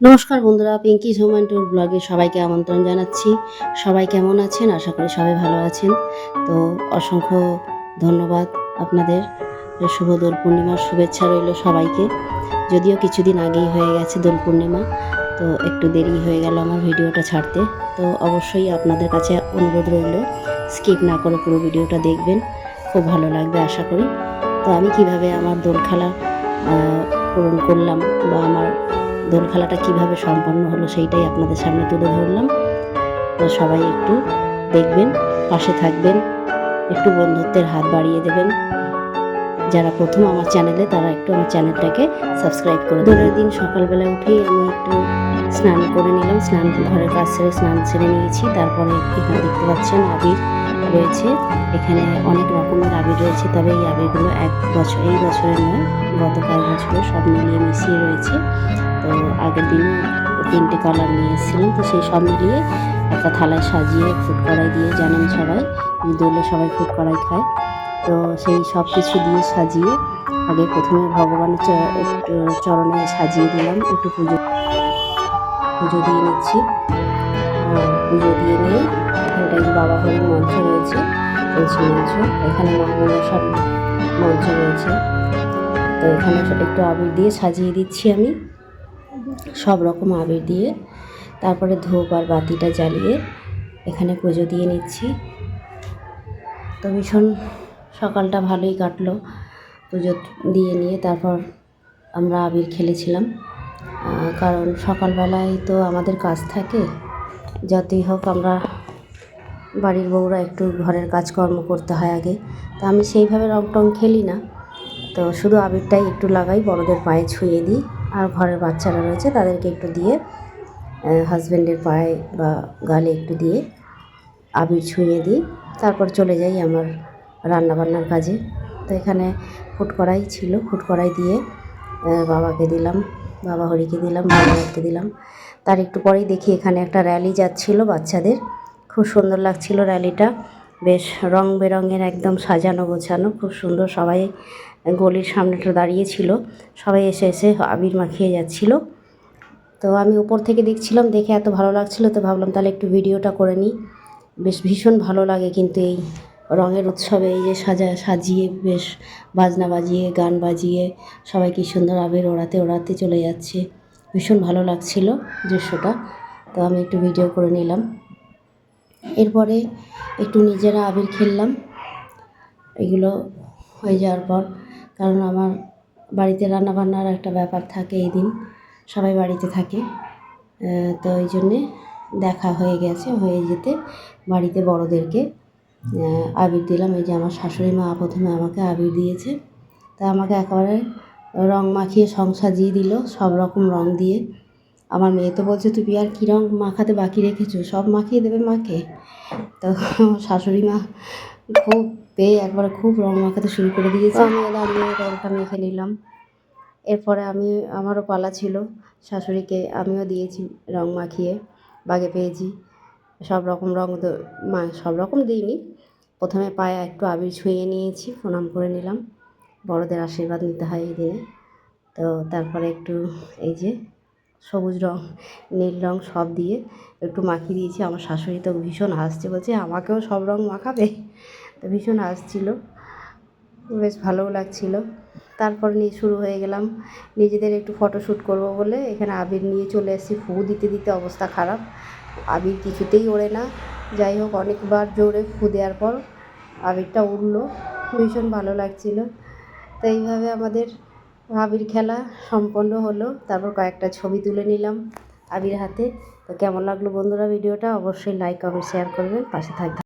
নমস্কার বন্ধুরা পিঙ্কি সোমান টুর ব্লগে সবাইকে আমন্ত্রণ জানাচ্ছি। সবাই কেমন আছেন? আশা করি সবাই ভালো আছেন। তো অসংখ্য ধন্যবাদ আপনাদের। শুভ দোল পূর্ণিমার শুভেচ্ছা রইল সবাইকে। যদিও কিছুদিন আগেই হয়ে গেছে দোল পূর্ণিমা, তো একটু দেরি হয়ে গেল আমার ভিডিওটা ছাড়তে। তো অবশ্যই আপনাদের কাছে অনুরোধ রইল স্কিপ না করে পুরো ভিডিওটা দেখবেন। খুব ভালো লাগবে আশা করি। তো আমি কীভাবে আমার দোল খেলা পূরণ করলাম বা আমার দোল খেলাটা কীভাবে সম্পন্ন হলো সেইটাই আপনাদের সামনে তুলে ধরলাম। তো সবাই একটু দেখবেন, পাশে থাকবেন, একটু বন্ধুত্বের হাত বাড়িয়ে দেবেন। যারা প্রথম আমার চ্যানেলে, তারা একটু আমার চ্যানেলটাকে সাবস্ক্রাইব করে দোলের দিন সকালবেলা উঠেই আমি একটু স্নান করে নিলাম। স্নান, ঘরের কাজ সেরে স্নান সেরে নিয়েছি। তারপরে এখানে দেখতে পাচ্ছেন আবির। রয়েছে। এখানে অনেক রকমের আবির রয়েছে, তবে এই আবিরগুলো এক বছর, এই বছরের নয় গত কয়েক বছরে সব মিলিয়ে মিশিয়ে রয়েছে। তো আগের দিন তিনটে কালার নিয়ে এসেছিলাম তো সেই সব মিলিয়ে একটা থালায় সাজিয়ে ফুড কড়াই দিয়ে জানেন সবাই দোলে সবাই ফুড কড়াই খায়। তো সেই সব কিছু দিয়ে সাজিয়ে আগে প্রথমে ভগবানের চরণে সাজিয়ে দিলাম, একটু পুজো পুজো দিয়ে নিচ্ছি। পুজো দিয়ে নিয়ে এখানটায় যে বাবা হরির মঞ্চ রয়েছে তুলসী মঞ্চ, এখানে মা মনসার মঞ্চ রয়েছে। তো এখানে একটু আবির দিয়ে সাজিয়ে দিচ্ছি আমি। সব রকম আবির দিয়ে। তারপরে ধূপ আর বাতিটা জ্বালিয়ে এখানে পুজো দিয়ে নিচ্ছি। তো ভীষণ সকালটা ভালোই কাটলো পুজো দিয়ে নিয়ে। তারপর আমরা আবির খেলেছিলাম। কারণ সকালবেলায় তো আমাদের কাজ থাকে। যতই হোক আমরা বাড়ির বউরা একটু ঘরের কাজকর্ম করতে হয় আগে। তো আমি সেইভাবে রং টং খেলি না। তো শুধু আবিরটাই একটু লাগাই, বড়দের পায়ে ছুঁয়ে দিই। আর ঘরের বাচ্চারা রয়েছে, তাদেরকে একটু দিয়ে হাজব্যান্ডের পায়ে বা গালে একটু দিয়ে আবির ছুঁয়ে দিই। তারপর চলে যাই আমার রান্নাবান্নার কাজে। তো এখানে ফুট কড়াই ছিল ফুট কড়াই দিয়ে বাবাকে দিলাম। বাবা হরিকে দিলাম বাবাকে দিলাম। তার একটু পরেই দেখি এখানে একটা র্যালি যাচ্ছিল বাচ্চাদের। খুব সুন্দর লাগছিল র্যালিটা। বেশ রং বেরঙের একদম সাজানো গোছানো, খুব সুন্দর সবাই গলির সামনেটা দাঁড়িয়ে ছিল। সবাই এসে এসে আবির মাখিয়ে যাচ্ছিল। তো আমি উপর থেকে দেখছিলাম, দেখে এত ভালো লাগছিল, তো ভাবলাম তাহলে একটু ভিডিওটা করে নিই। বেশ ভীষণ ভালো লাগে কিন্তু এই রঙের উৎসবে এই যে সাজা, সাজিয়ে বেশ বাজনা বাজিয়ে, গান বাজিয়ে সবাই কি সুন্দর আবির ওড়াতে ওড়াতে চলে যাচ্ছে। ভীষণ ভালো লাগছিল দৃশ্যটা, তো আমি একটু ভিডিও করে নিলাম। এরপরে একটু নিজেরা আবির খেললাম। এগুলো হয়ে যাওয়ার পর, কারণ আমার বাড়িতে রান্নাবান্নার একটা ব্যাপার থাকে এই দিন, সবাই বাড়িতে থাকে। তো ওই জন্যে দেখা হয়ে গেছে, হয়ে যেতে বাড়িতে বড়োদেরকে। আবির দিলাম এই যে আমার শাশুড়ি মা প্রথমে আমাকে আবির দিয়েছে। তা আমাকে একেবারে রং মাখিয়ে সং সাজিয়ে দিল সব রকম রং দিয়ে। আমার মেয়ে তো বলছে তুমি আর কী রং মাখাতে বাকি রেখেছো সব মাখিয়ে দেবে মাকে? তো শাশুড়ি মা খুব পেয়ে একবারে খুব রং মাখাতে শুরু করে দিয়েছে। আমি দাঁড়িয়ে রংটা মেখে নিলাম। এরপরে আমি আমারও পালা ছিল। শাশুড়িকে আমিও দিয়েছি রং মাখিয়ে বাগে পেয়েছি। সব রকম রং তো মা সব রকম দিইনি। প্রথমে পায়ে একটু আবির ছুঁয়ে নিয়েছি, প্রণাম করে নিলাম। বড়দের আশীর্বাদ নিতে হয় এই দিনে। তো তারপরে একটু এই যে সবুজ রং, নীল রং সব দিয়ে একটু মাখিয়ে দিয়েছি। আমার শাশুড়ি তো ভীষণ হাসছে, বলছে, আমাকেও সব রং মাখাবে? তো ভীষণ হাসছিল। বেশ ভালোও লাগছিল। তারপর নিয়ে শুরু হয়ে গেলাম। নিজেদের একটু ফটোশ্যুট করব বলে এখানে আবির নিয়ে চলে এসেছি। ফু দিতে দিতে অবস্থা খারাপ। আবির কিছুতেই ওড়ে না। যাই হোক, অনেকবার জোরে ফু দেওয়ার পর আবিরটা উঠল ভীষণ ভালো লাগছিল। তো এইভাবে আমাদের আবির খেলা সম্পন্ন হলো। তারপর কয়েকটা ছবি তুলে নিলাম আবির হাতে। তো কেমন লাগল বন্ধুরা ভিডিওটা? অবশ্যই লাইক কমেন্ট শেয়ার করবেন। পাশে থাকবেন।